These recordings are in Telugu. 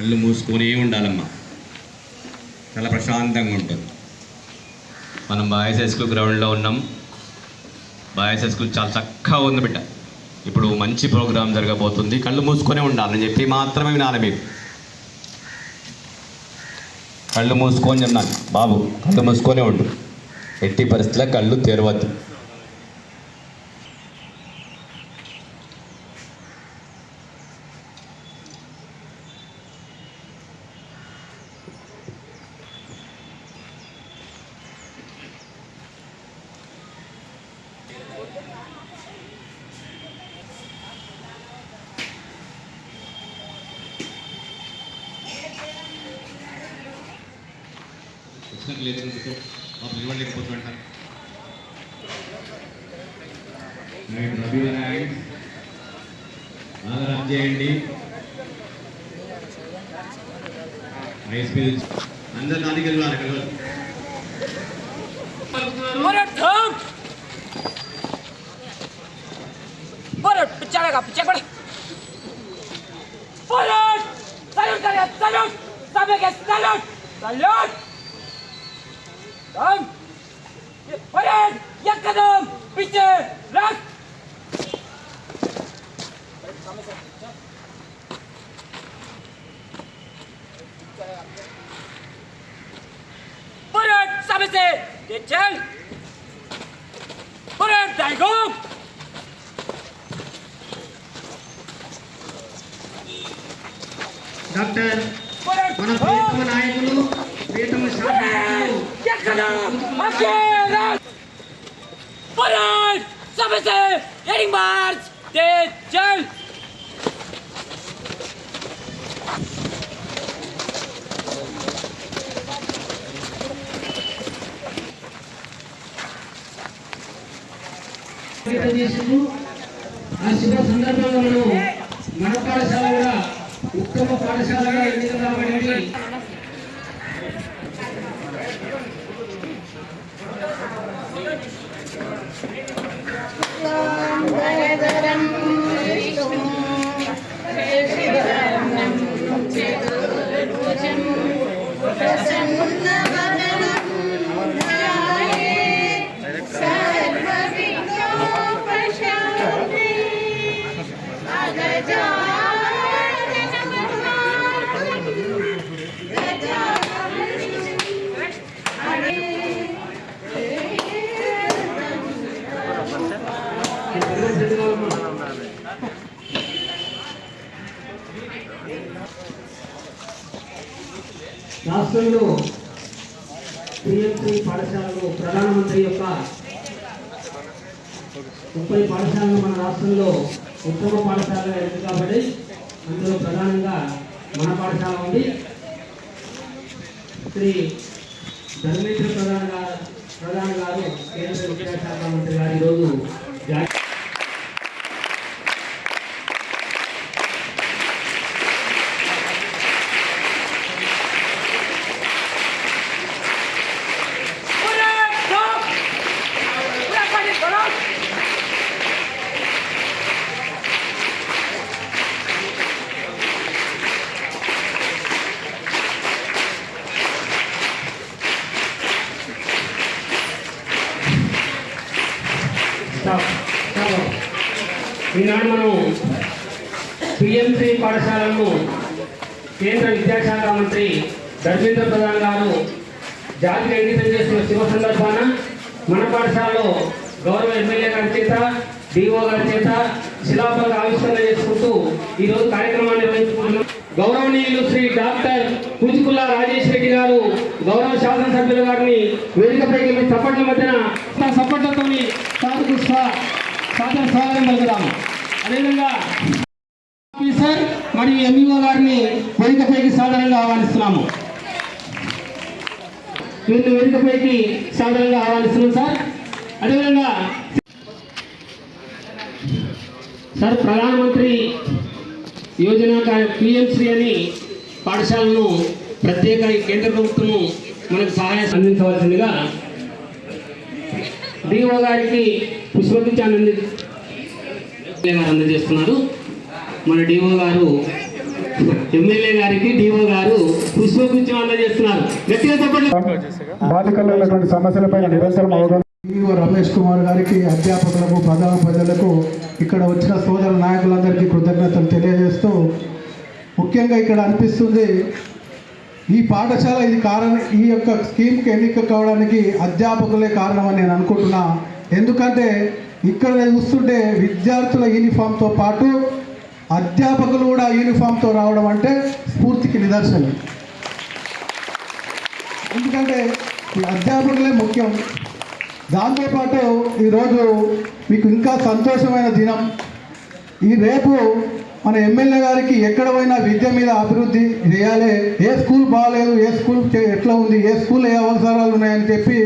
కళ్ళు మూసుకొని ఉండాలమ్మా. చాలా ప్రశాంతంగా ఉంటుంది. మనం బాయ్స్ హై స్కూల్ గ్రౌండ్లో ఉన్నాం. బాయ్స్ హై స్కూల్ చాలా చక్కగా ఉంది బిడ్డ. ఇప్పుడు మంచి ప్రోగ్రాం జరగబోతుంది. కళ్ళు మూసుకొనే ఉండాలని చెప్పి మాత్రమే వినాలి మీరు కళ్ళు మూసుకొని చెప్పాను బాబు కళ్ళు మూసుకొనే ఉండు. ఎట్టి పరిస్థితుల్లో కళ్ళు తెరవద్దు. వచ్చినట్టు లేదు మాకు బాబు నిలబడలేకపోతుంట ఆదరణ చేయండి అందరు నాలుగు వెళ్ళాలి కలవాలి salud! Sampai ke salud! Salud! Tom! Bora! Yang kadam! Pichar! Rak! Bora! Sampai se! Pichar! Bora, Daigong! Doctor Bora, మన Tom! ప్రియతమ నాయకులు ప్రియతమ శాసనసభ్యులు Yang kadam! Akhirat! Bora! Sampai se! Heading march! Pichar! చేసిండ్రు ఆ శుభ సందర్భంలో మనం మన పాఠశాల కూడా ఉత్తమ పాఠశాలగా ఎన్నిక కాబడింది రాష్ట్రంలో పిఎంసీ పాఠశాలలు ప్రధానమంత్రి యొక్క ముప్పై పాఠశాలలు మన రాష్ట్రంలో ఉత్తమ పాఠశాలగా ఎన్నిక కాబట్టి అందులో ప్రధానంగా మన పాఠశాల ఉంది. శ్రీ ధర్మేంద్ర ప్రధాన గారు ప్రధాన గారు కేంద్ర విద్యాశాఖ మంత్రి గారు ఈరోజు పిఎంసి పాఠశాలను కేంద్ర విద్యాశాఖ మంత్రి ధర్మేంద్ర ప్రధాన్ గారు జాతికి అంకితం చేస్తున్న శుభ సందర్భాన మన పాఠశాలలో గౌరవ ఎమ్మెల్యే గారి చేత డిఓ గారి చేత శిలాఫలక ఆవిష్కరణ చేసుకుంటూ ఈరోజు కార్యక్రమాన్ని నిర్వహించుకుంటున్నాం. గౌరవనీయులు శ్రీ డాక్టర్ కూచికుల్లా రాజేష్ రెడ్డి గారు గౌరవ శాసనసభ్యుల గారిని వేదికపైకి చప్పట్ల మధ్యన చప్పట్లతో సాధకు సాధన స్వాగతం పలుకుదాము అదేవిధంగా మరియు ఎంఈఓ గారిని వేదికపైకి సాధారణంగా ఆహ్వానిస్తున్నాము. వీళ్ళు వేదికపైకి సాధారణంగా ఆహ్వానిస్తున్నాం సార్. అదేవిధంగా సార్ ప్రధానమంత్రి యోజన పిఎంశ్రీ అని పాఠశాలను ప్రత్యేక కేంద్ర ప్రభుత్వము మనకు సహాయం అందించవలసిందిగా డిఓ గారికి పుష్పగుచ్చాన్ని అంది అందజేస్తున్నారు. మన డిఓ గారు ఎమ్మెల్యే గారికి డిఓ గారు పుష్పగుచ్చం అందజేస్తున్నారు గట్టిగా చెప్పండి. బాలికల్లో ఉన్నటువంటి సమస్యలపై నిరంతరం అవగాహన ఈఓ రమేష్ కుమార్ గారికి అధ్యాపకులకు ప్రధాన ప్రజలకు ఇక్కడ వచ్చిన సోదర నాయకులందరికీ కృతజ్ఞతలు తెలియజేస్తూ ముఖ్యంగా ఇక్కడ అనిపిస్తుంది ఈ పాఠశాల ఇది కారణం ఈ యొక్క స్కీమ్కి ఎన్నిక కావడానికి అధ్యాపకులే కారణమని నేను అనుకుంటున్నా. ఎందుకంటే ఇక్కడ చూస్తుంటే విద్యార్థుల యూనిఫామ్తో పాటు అధ్యాపకులు కూడా యూనిఫామ్తో రావడం అంటే స్ఫూర్తికి నిదర్శనం. ఎందుకంటే ఈ అధ్యాపకులే ముఖ్యం. దాంతోపాటు ఈరోజు మీకు ఇంకా సంతోషమైన దినం. ఈ రేపు మన ఎమ్మెల్యే గారికి ఎక్కడ పోయినా విద్య మీద అభివృద్ధి చేయాలి. ఏ స్కూల్ బాగాలేదు ఏ స్కూల్ ఎట్లా ఉంది ఏ స్కూల్ ఏ అవసరాలు ఉన్నాయని చెప్పి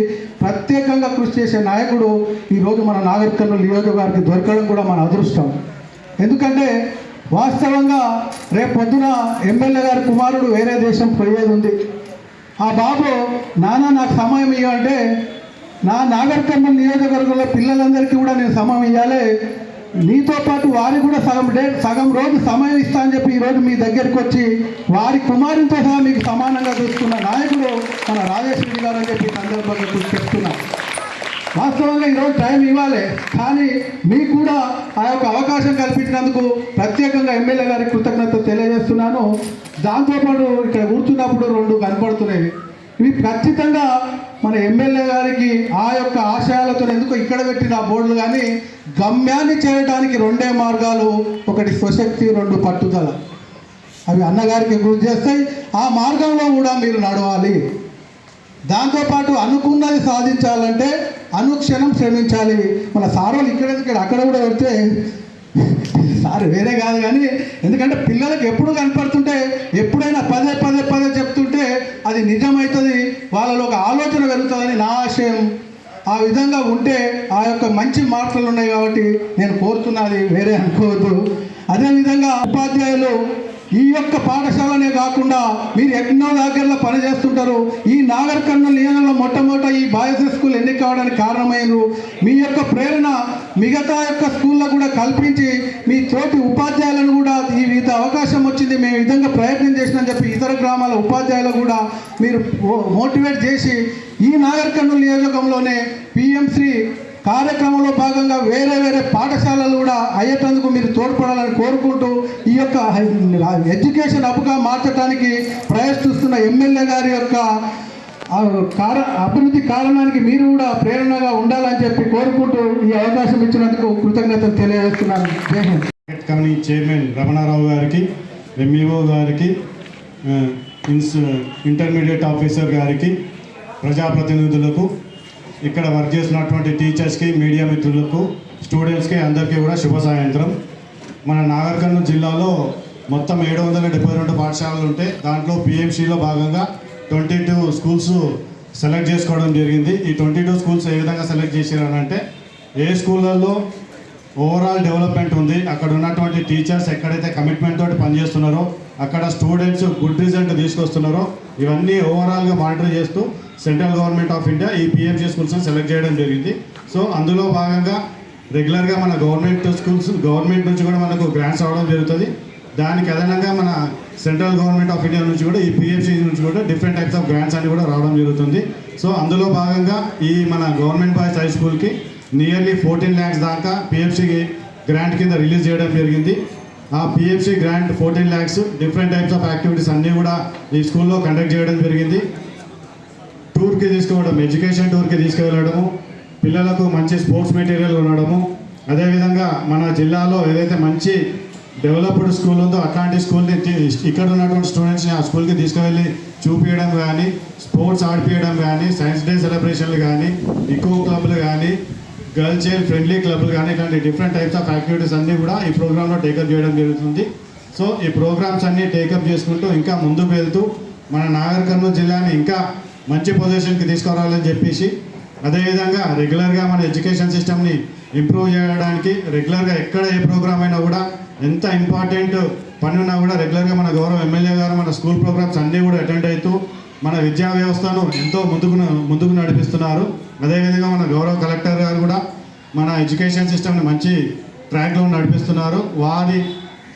ప్రత్యేకంగా కృషి చేసే నాయకుడు ఈరోజు మన నాగర్ కర్నూలు నియోజకవర్గానికి దొరకడం కూడా మన అదృష్టం. ఎందుకంటే వాస్తవంగా రేపు పొద్దున ఎమ్మెల్యే గారి కుమారుడు వేరే దేశం పోయేది ఉంది. ఆ బాబు నాన్న నాకు సమయం ఇవ్వంటే నా నాగరికర్ణం నియోజకవర్గంలో పిల్లలందరికీ కూడా నేను సమయం ఇవ్వాలి నీతో పాటు వారికి కూడా సగం డే సగం రోజు సమయం ఇస్తా అని చెప్పి ఈరోజు మీ దగ్గరికి వచ్చి వారి కుమారునితో సహా మీకు సమానంగా చూసుకున్న నాయకుడు మన రాజేశ్వరి గారు అని చెప్పి సందర్భంగా చెప్తున్నా. వాస్తవంగా ఈరోజు టైం ఇవ్వాలి కానీ మీకు కూడా ఆ యొక్క అవకాశం కల్పించినందుకు ప్రత్యేకంగా ఎమ్మెల్యే గారికి కృతజ్ఞత తెలియజేస్తున్నాను. దాంతోపాటు ఇక్కడ కూర్చున్నప్పుడు రెండు కనపడుతున్నాయి. ఇవి ఖచ్చితంగా మన ఎమ్మెల్యే గారికి ఆ యొక్క ఆశయాలతో ఎందుకు ఇక్కడ పెట్టిన బోర్డులు కానీ గమ్యాన్ని చేరడానికి రెండే మార్గాలు ఒకటి స్వశక్తి రెండు పట్టుదల. అవి అన్నగారికి గుర్తు చేస్తాయి. ఆ మార్గంలో కూడా మీరు నడవాలి. దాంతోపాటు అనుకున్నది సాధించాలంటే అనుక్షణం శ్రమించాలి మన సార్ వాళ్ళు ఇక్కడ ఇక్కడ? అక్కడ కూడా పెడితే సార్ వేరే కాదు కానీ ఎందుకంటే పిల్లలకు ఎప్పుడు కనపడుతుంటే ఎప్పుడైనా పదే పదే పదే చెప్తుంటే అది నిజమవుతుంది వాళ్ళలో ఒక ఆలోచన పెరుగుతుందని నా ఆశయం. ఆ విధంగా ఉంటే ఆ యొక్క మంచి మాటలు ఉన్నాయి కాబట్టి నేను కోరుతున్నది వేరే అనుకోవద్దు. అదేవిధంగా ఉపాధ్యాయులు ఈ యొక్క పాఠశాలనే కాకుండా మీరు ఎన్నో దగ్గరలో పనిచేస్తుంటారు ఈ నాగర్ నియోజకంలో మొట్టమొదట ఈ బాయ్స్ స్కూల్ ఎన్నిక కావడానికి కారణమైనరు మీ యొక్క ప్రేరణ మిగతా యొక్క స్కూల్లో కూడా కల్పించి మీ తోటి ఉపాధ్యాయులను కూడా ఈ విధ అవకాశం వచ్చింది. మేము విధంగా ప్రయత్నం చేసినని చెప్పి ఇతర గ్రామాల ఉపాధ్యాయులు కూడా మీరు మోటివేట్ చేసి ఈ నాగర్ నియోజకంలోనే పిఎంసీ కార్యక్రమంలో భాగంగా వేరే వేరే పాఠశాలలు కూడా అయ్యేటందుకు మీరు తోడ్పడాలని కోరుకుంటూ ఈ యొక్క ఎడ్యుకేషన్ హబ్గా మార్చడానికి ప్రయత్నిస్తున్న ఎమ్మెల్యే గారి యొక్క కార అభివృద్ధి కారణానికి మీరు కూడా ప్రేరణగా ఉండాలని చెప్పి కోరుకుంటూ ఈ అవకాశం ఇచ్చినందుకు కృతజ్ఞతలు తెలియజేస్తున్నాను. జై హింద్. కమిటీ చైర్మన్ రమణారావు గారికి ఎంఈఓ గారికి ఇన్స్ ఇంటర్మీడియట్ ఆఫీసర్ గారికి ప్రజాప్రతినిధులకు ఇక్కడ వర్క్ చేస్తున్నటువంటి టీచర్స్కి మీడియా మిత్రులకు స్టూడెంట్స్కి అందరికీ కూడా శుభ సాయంత్రం. మన నాగర్ కర్నూలు జిల్లాలో మొత్తం ఏడు వందల డెబ్బై రెండు పాఠశాలలు ఉంటే దాంట్లో పిఎంసీలో భాగంగా ట్వంటీ టూ స్కూల్స్ సెలెక్ట్ చేసుకోవడం జరిగింది. ఈ ట్వంటీ టూ స్కూల్స్ ఏ విధంగా సెలెక్ట్ చేశారనంటే ఏ స్కూళ్ళల్లో ఓవరాల్ డెవలప్మెంట్ ఉంది అక్కడ ఉన్నటువంటి టీచర్స్ ఎక్కడైతే కమిట్మెంట్ తోటి పనిచేస్తున్నారో అక్కడ స్టూడెంట్స్ గుడ్ రిజల్ట్ తీసుకొస్తున్నారో ఇవన్నీ ఓవరాల్గా మానిటర్ చేస్తూ సెంట్రల్ గవర్నమెంట్ ఆఫ్ ఇండియా ఈ పిఎంసీ స్కూల్స్ని సెలెక్ట్ చేయడం జరిగింది. సో అందులో భాగంగా రెగ్యులర్గా మన గవర్నమెంట్ స్కూల్స్ గవర్నమెంట్ నుంచి కూడా మనకు గ్రాంట్స్ రావడం జరుగుతుంది. దానికి అదనంగా మన సెంట్రల్ గవర్నమెంట్ ఆఫ్ ఇండియా నుంచి కూడా ఈ పిఎంసీ నుంచి కూడా డిఫరెంట్ టైప్స్ ఆఫ్ గ్రాంట్స్ అని కూడా రావడం జరుగుతుంది. సో అందులో భాగంగా ఈ మన గవర్నమెంట్ బాయ్స్ హై స్కూల్కి నియర్లీ ఫోర్టీన్ ల్యాక్స్ దాకా పిఎఫ్సి గ్రాంట్ కింద రిలీజ్ చేయడం జరిగింది. ఆ PFC grant fourteen lakhs different types of activities అన్నీ కూడా ఈ స్కూల్లో కండక్ట్ చేయడం జరిగింది. టూర్కి తీసుకోవడం ఎడ్యుకేషన్ టూర్కి తీసుకువెళ్ళడము పిల్లలకు మంచి స్పోర్ట్స్ మెటీరియల్ ఉండడము అదేవిధంగా మన జిల్లాలో ఏదైతే మంచి డెవలప్డ్ స్కూల్ ఉందో అట్లాంటి స్కూల్ని ఇక్కడ ఉన్నటువంటి స్టూడెంట్స్ని ఆ స్కూల్కి తీసుకువెళ్ళి చూపించడం కానీ స్పోర్ట్స్ ఆడిపించడం కానీ సైన్స్ డే సెలబ్రేషన్లు కానీ ఇకో క్లబ్లు కానీ గర్ల్ చైల్డ్ ఫ్రెండ్లీ క్లబ్లు కానీ ఇట్లాంటి డిఫరెంట్ టైప్స్ ఆఫ్ యాక్టివిటీస్ అన్నీ కూడా ఈ ప్రోగ్రాంలో టేకప్ చేయడం జరుగుతుంది. సో ఈ ప్రోగ్రామ్స్ అన్నీ టేకప్ చేసుకుంటూ ఇంకా ముందుకు వెళ్తూ మన నాగర్ కర్నూలు జిల్లాని ఇంకా మంచి పొజిషన్కి తీసుకురావాలని చెప్పేసి అదేవిధంగా రెగ్యులర్గా మన ఎడ్యుకేషన్ సిస్టమ్ని ఇంప్రూవ్ చేయడానికి రెగ్యులర్గా ఎక్కడ ఏ ప్రోగ్రామ్ అయినా కూడా ఎంత ఇంపార్టెంట్ పని ఉన్నా కూడా రెగ్యులర్గా మన గౌరవ ఎమ్మెల్యే గారు మన స్కూల్ ప్రోగ్రామ్స్ అన్నీ కూడా అటెండ్ అవుతూ మన విద్యా వ్యవస్థను ఎంతో ముందుకు ముందుకు నడిపిస్తున్నారు. అదేవిధంగా మన గౌరవ కలెక్టర్ గారు కూడా మన ఎడ్యుకేషన్ సిస్టమ్ని మంచి ట్రాక్లో నడిపిస్తున్నారు. వారి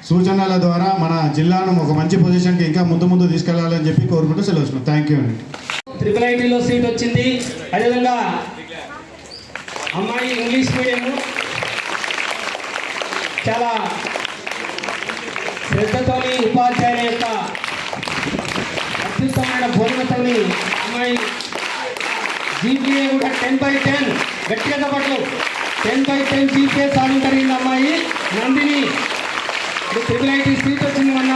సూచనల ద్వారా మన జిల్లాను ఒక మంచి పొజిషన్కి ఇంకా ముందు ముందు తీసుకెళ్ళాలని చెప్పి కోరుకుంటూ సెలవు థ్యాంక్ యూ అండి. ట్రిపుల్ ఐటీలో సీట్ వచ్చింది. అదేవిధంగా అమ్మాయి ఇంగ్లీష్ మీడియం. చాలా శ్రద్ధతోని ఉపాధ్యాయుల యొక్క అత్యుత్తమైన బోధనతోని అమ్మాయి జీపీఏ కూడా టెన్ బై టెన్ గట్టిగా చప్పట్లు టెన్ బై టెన్ జీపీఏ సాధించగలిగింది అమ్మాయి. నందిని ఇప్పుడు ట్రిపుల్ ఐటీ సీట్ వచ్చింది మొన్న.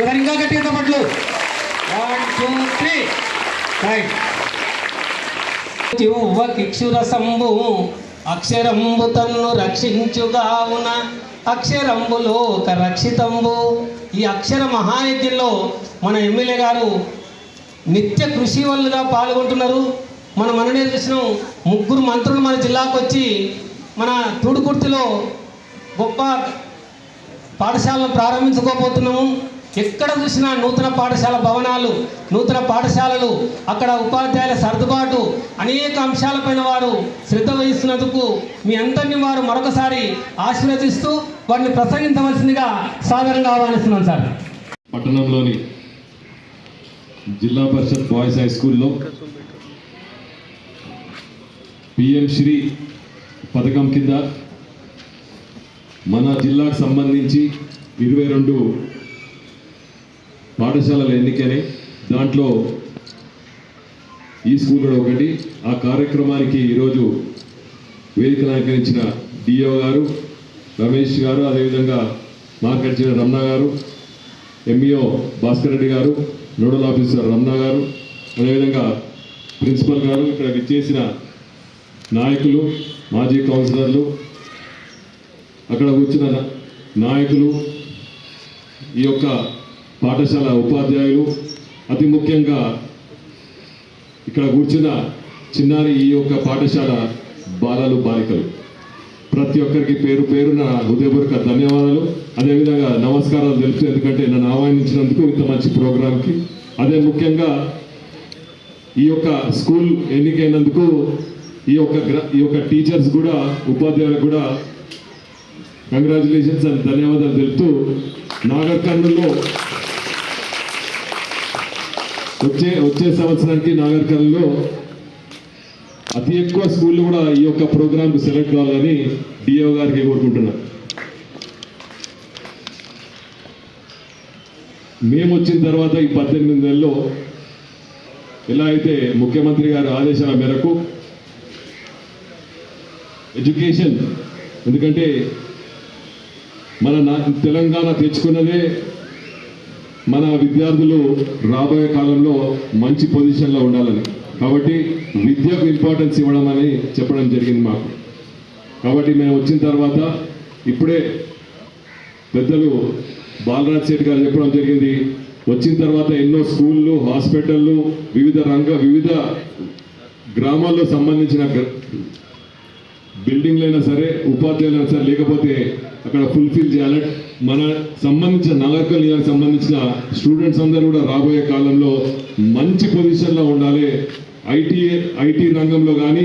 ఒకరు ఇంకా గట్టిగా చప్పట్లు వన్ టూ త్రీ రైట్ కిక్షురసంబు అక్షరంబు తన్ను రక్షించుగావున. అక్షరంబులో ఒక రక్షితంబు. ఈ అక్షర మహాయజ్ఞంలో మన ఎమ్మెల్యే గారు నిత్య కృషి వాళ్ళుగా పాల్గొంటున్నారు. మనం మననే చూసినాం ముగ్గురు మంత్రులు మన జిల్లాకు వచ్చి మన తూడుకుర్తిలో గొప్ప పాఠశాలను ప్రారంభించుకోబోతున్నాము. ఎక్కడ చూసినా నూతన పాఠశాల భవనాలు నూతన పాఠశాలలు అక్కడ ఉపాధ్యాయుల సర్దుబాటు అనేక అంశాలపైన వారు శ్రద్ధ వహిస్తున్నందుకు మీ అందరినీ వారు మరొకసారి ఆశీర్వదిస్తూ వారిని ప్రసంగించవలసిందిగా సాధారణంగా ఆహ్వానిస్తున్నాం సార్. పట్టణంలోని జిల్లా పరిషత్ బాయ్స్ హై స్కూల్లో పిఎం శ్రీ పథకం కింద మన జిల్లాకు సంబంధించి ఇరవై రెండు పాఠశాలల ఎన్నికని దాంట్లో ఈ స్కూల్ కూడా ఒకటి. ఆ కార్యక్రమానికి ఈరోజు వేదిక అలంకరించిన డిఓ గారు రమేష్ గారు అదేవిధంగా మాట్లాడిన రమణ గారు ఎంఈఓ భాస్కర్ రెడ్డి గారు నోడల్ ఆఫీసర్ రమణ గారు అదేవిధంగా ప్రిన్సిపల్ గారు ఇక్కడ విచ్చేసిన నాయకులు మాజీ కౌన్సిలర్లు అక్కడ వచ్చిన నాయకులు ఈ యొక్క పాఠశాల ఉపాధ్యాయులు అతి ముఖ్యంగా ఇక్కడ కూర్చున్న చిన్నారి ఈ యొక్క పాఠశాల బాలలు బాలికలు. ప్రతి ఒక్కరికి పేరు పేరున హృదయపూర్వక ధన్యవాదాలు. అదేవిధంగా నమస్కారాలు తెలుపుతూ ఎందుకంటే నన్ను ఆహ్వానించినందుకు ఇంత మంచి ప్రోగ్రాంకి. అదే ముఖ్యంగా ఈ యొక్క స్కూల్ ఎన్నికైనందుకు ఈ యొక్క ఈ యొక్క టీచర్స్ కూడా ఉపాధ్యాయులకు కూడా కంగ్రాచులేషన్స్ అండ్ ధన్యవాదాలు తెలుపుతూ నాగర్ వచ్చే వచ్చే సంవత్సరానికి నాగర్ కర్నూలులో అతి ఎక్కువ స్కూళ్ళు కూడా ఈ యొక్క ప్రోగ్రామ్ సెలెక్ట్ కావాలని డిఓ గారికి కోరుకుంటున్నా. మేము వచ్చిన తర్వాత ఈ పద్దెనిమిది నెలల్లో ఎలా అయితే ముఖ్యమంత్రి గారి ఆదేశాల మేరకు ఎడ్యుకేషన్ ఎందుకంటే మన తెలంగాణ తెచ్చుకున్నదే మన విద్యార్థులు రాబోయే కాలంలో మంచి పొజిషన్లో ఉండాలని. కాబట్టి విద్యకు ఇంపార్టెన్స్ ఇవ్వడం అని చెప్పడం జరిగింది మాకు. కాబట్టి మేము వచ్చిన తర్వాత ఇప్పుడే పెద్దలు బాలరాజ్ శెట్టి గారు చెప్పడం జరిగింది. వచ్చిన తర్వాత ఎన్నో స్కూళ్ళు హాస్పిటళ్ళు వివిధ రంగ వివిధ గ్రామాల్లో సంబంధించిన బిల్డింగ్లైనా సరే ఉపాధ్యాయులైనా సరే లేకపోతే అక్కడ ఫుల్ఫిల్ చేయాలి. మన సంబంధించిన నాగరికల్ నియానికి సంబంధించిన స్టూడెంట్స్ అందరూ కూడా రాబోయే కాలంలో మంచి పొజిషన్లో ఉండాలి. ఐటీ ఐటీ రంగంలో కానీ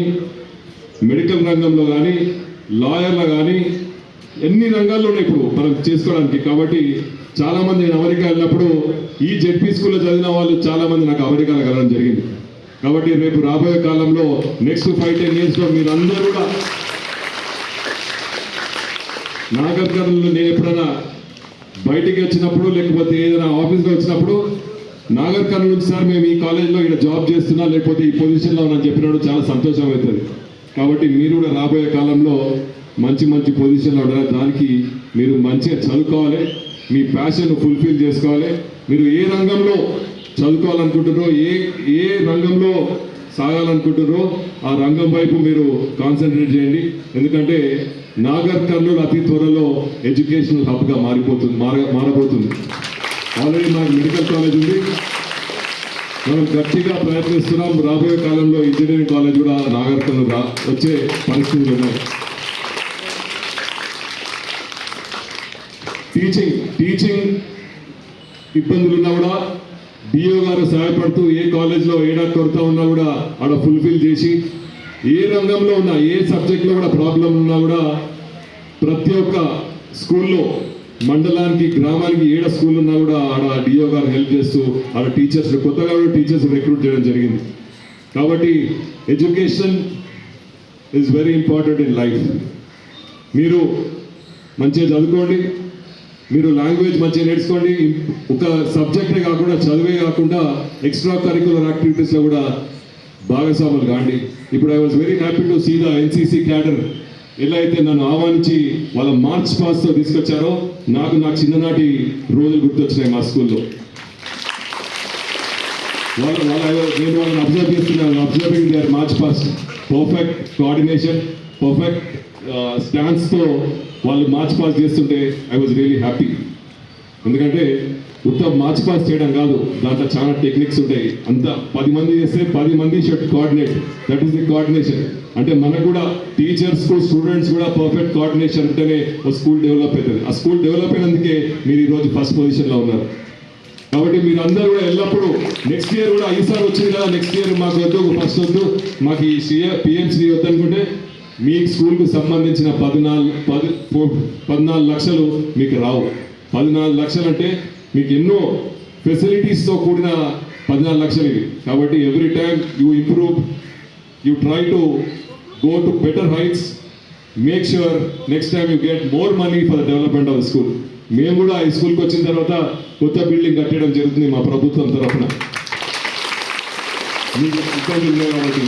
మెడికల్ రంగంలో కానీ లాయర్లో కానీ ఎన్ని రంగాల్లో ఉన్నాయి ఇప్పుడు మనం చేసుకోవడానికి. కాబట్టి చాలామంది నేను అమెరికా వెళ్ళినప్పుడు ఈ జెడ్పీ స్కూల్లో చదివిన వాళ్ళు చాలామంది నాకు అమెరికాలో కలవడం జరిగింది. కాబట్టి రేపు రాబోయే కాలంలో నెక్స్ట్ ఫైవ్ టెన్ ఇయర్స్లో మీరు అందరూ కూడా నాగర్కర్నూలు నేను ఎప్పుడైనా బయటికి వచ్చినప్పుడు లేకపోతే ఏదైనా ఆఫీస్కి వచ్చినప్పుడు నాగర్ కర్నూలు నుంచి సార్ మేము ఈ కాలేజ్లో ఇక్కడ జాబ్ చేస్తున్నా లేకపోతే ఈ పొజిషన్లో ఉన్నాను చెప్పినప్పుడు చాలా సంతోషం అవుతుంది. కాబట్టి మీరు కూడా రాబోయే కాలంలో మంచి మంచి పొజిషన్లో ఉండాలి. దానికి మీరు మంచిగా చదువుకోవాలి. మీ ప్యాషన్ ఫుల్ఫిల్ చేసుకోవాలి. మీరు ఏ రంగంలో చదువుకోవాలనుకుంటున్నారో ఏ ఏ రంగంలో సాగాలనుకుంటున్నారో ఆ రంగం వైపు మీరు కాన్సన్ట్రేట్ చేయండి. ఎందుకంటే నాగర్ కర్నూలు అతి త్వరలో ఎడ్యుకేషనల్ హబ్గా మారిపోతుంది మార మారబోతుంది. ఆల్రెడీ మాకు మెడికల్ కాలేజ్ ఉంది. మనం గట్టిగా ప్రయత్నిస్తున్నాం. రాబోయే కాలంలో ఇంజనీరింగ్ కాలేజ్ కూడా నాగర్ కర్నూలు రా వచ్చే పరిస్థితులు ఉన్నాయి. టీచింగ్ టీచింగ్ ఇబ్బందులు ఉన్నా కూడా డిఓ గారు సహాయపడుతూ ఏ కాలేజ్లో ఏడా కొరత ఉన్నా కూడా ఆడ ఫుల్ఫిల్ చేసి ఏ రంగంలో ఉన్నా ఏ సబ్జెక్ట్లో కూడా ప్రాబ్లం ఉన్నా కూడా ప్రతి ఒక్క స్కూల్లో మండలానికి గ్రామానికి ఏడ స్కూల్ ఉన్నా కూడా ఆడ డిఓ గారు హెల్ప్ చేస్తూ ఆడ టీచర్స్ కొత్తగా కూడా టీచర్స్ రిక్రూట్ చేయడం జరిగింది. కాబట్టి education is very important in life మీరు మంచిగా చదువుకోండి. మీరు లాంగ్వేజ్ మంచిగా నేర్చుకోండి. ఒక సబ్జెక్టే కాకుండా చదివే కాకుండా ఎక్స్ట్రా కరికులర్ యాక్టివిటీస్లో కూడా భాగస్వాములు కాండి. ఇప్పుడు I was very happy to see the NCC cadre ఎలా అయితే నన్ను ఆహ్వానించి వాళ్ళ మార్చ్ పాస్తో తీసుకొచ్చారో నాకు నా చిన్ననాటి రోజులు గుర్తొచ్చినాయి మా స్కూల్లో. వాళ్ళు వాళ్ళ నేను వాళ్ళని అబ్జర్వ్ చేస్తున్నాను. Observing their march past perfect coordination perfect స్టాన్స్తో వాళ్ళు మార్చ్ పాస్ చేస్తుంటే ఐ వాజ్ రియలీ హ్యాపీ ఎందుకంటే ఉత్తమ మార్చ్ పాస్ చేయడం కాదు దాంట్లో చాలా టెక్నిక్స్ ఉంటాయి. అంత పది మంది చేస్తే పది మంది should coordinate that is the coordination అంటే మనకు కూడా టీచర్స్ స్టూడెంట్స్ కూడా పర్ఫెక్ట్ కోఆర్డినేషన్ ఉంటేనే ఒక స్కూల్ డెవలప్ అవుతుంది. ఆ స్కూల్ డెవలప్ అయినందుకే మీరు ఈరోజు ఫస్ట్ పొజిషన్లో ఉన్నారు. కాబట్టి మీరు అందరూ కూడా ఎల్లప్పుడూ నెక్స్ట్ ఇయర్ కూడా ఈసారి వచ్చింది కదా నెక్స్ట్ ఇయర్ మాకు వద్దు ఫస్ట్ వద్దు. మాకు ఈ సిఎ పిఎంసీ వద్దు అనుకుంటే మీ స్కూల్కు సంబంధించిన పద్నాలుగు పది పద్నాలుగు లక్షలు మీకు రావు. పద్నాలుగు లక్షలు అంటే మీకు ఎన్నో ఫెసిలిటీస్తో కూడిన పద్నాలుగు లక్షలు ఇవి. కాబట్టి every time you improve you try to go to better heights make sure next time you get more money for development of school. మేము కూడా ఈ స్కూల్కి వచ్చిన తర్వాత కొత్త బిల్డింగ్ కట్టడం జరుగుతుంది మా ప్రభుత్వం తరఫున. మీకు ఇబ్బందులు ఉన్నాయి కాబట్టి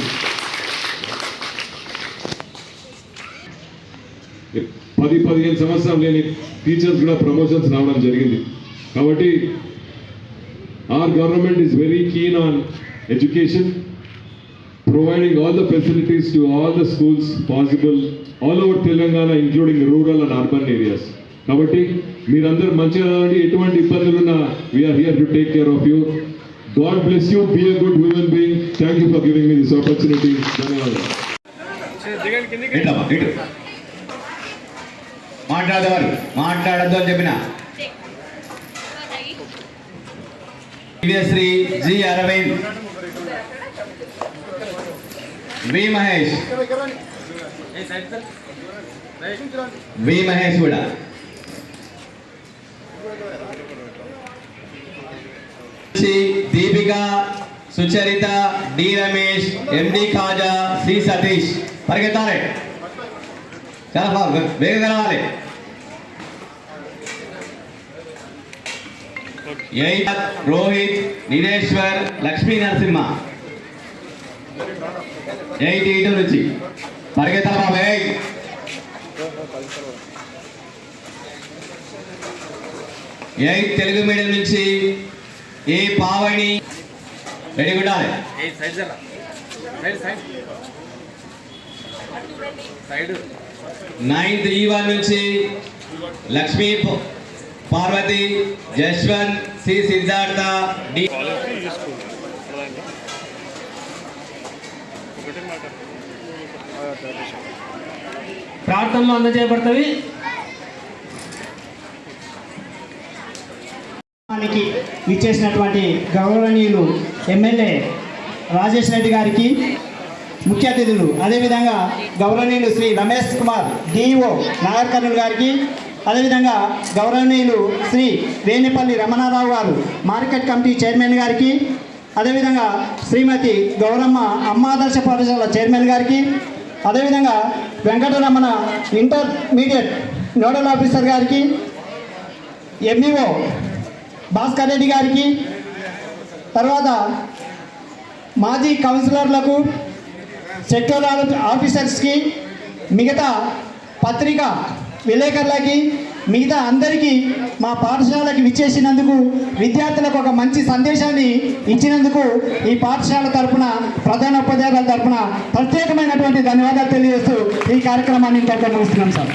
పది పదిహేను సంవత్సరాలు లేని టీచర్స్ కూడా ప్రమోషన్స్ రావడం జరిగింది. కాబట్టి our government is very keen on education providing all the facilities to all the schools possible all over Telangana including rural and urban areas కాబట్టి మీరందరూ మంచిగా ఎటువంటి ఇబ్బందులు ఉన్నా we are here to take care of you God bless you be a good human being thank you for giving me this opportunity ధన్యవాదాలు. మాట్లాడేవారు. మాట్లాడద్దు అని చెప్పిన. Shri G Arvind. V Mahesh. V Mahesh కూడా. Deepika Sucharitha D Ramesh MD Khaja C Satish. పరిగెత్తాలి. చాలా బాగా వేగంగా రావాలి. రోహిత్ నిరేశ్వర్ లక్ష్మీ నరసింహ. ఎయిట్ ఇటు నుంచి. పరిగెత్తాలి బాబు ఎయిట్ ఎయిత్ తెలుగు మీడియం నుంచి ఏ పావని రెడీ ఉండాలి? నైన్త్ ఈ వన్ నుంచి లక్ష్మీ పార్వతి జశ్వంత్ సి సిద్ధార్థ డి ప్రార్థనలు అందజేయబడతాయి విచ్చేసినటువంటి గౌరవనీయులు ఎమ్మెల్యే రాజేష్ రెడ్డి గారికి ముఖ్య అతిథులు. అదేవిధంగా గౌరవనీయులు శ్రీ రమేష్ కుమార్ డిఈఓ నాగర్ కర్నూలు గారికి అదేవిధంగా గౌరవనీయులు శ్రీ వేణిపల్లి రమణారావు గారు మార్కెట్ కమిటీ చైర్మన్ గారికి అదేవిధంగా శ్రీమతి గౌరమ్మ అమ్మాదర్శ పాఠశాల చైర్మన్ గారికి అదేవిధంగా వెంకటరమణ ఇంటర్మీడియట్ నోడల్ ఆఫీసర్ గారికి ఎంఈఓ భాస్కర్ రెడ్డి గారికి తర్వాత మాజీ కౌన్సిలర్లకు సెక్టోరల్ ఆఫీసర్స్కి మిగతా పత్రిక విలేకరులకి మిగతా అందరికీ మా పాఠశాలకి విచ్చేసినందుకు విద్యార్థులకు ఒక మంచి సందేశాన్ని ఇచ్చినందుకు ఈ పాఠశాల తరపున ప్రధాన ఉపాధ్యాయుల తరపున ప్రత్యేకమైనటువంటి ధన్యవాదాలు తెలియజేస్తూ ఈ కార్యక్రమాన్ని ఇంతటితో ముగిస్తున్నాం సార్.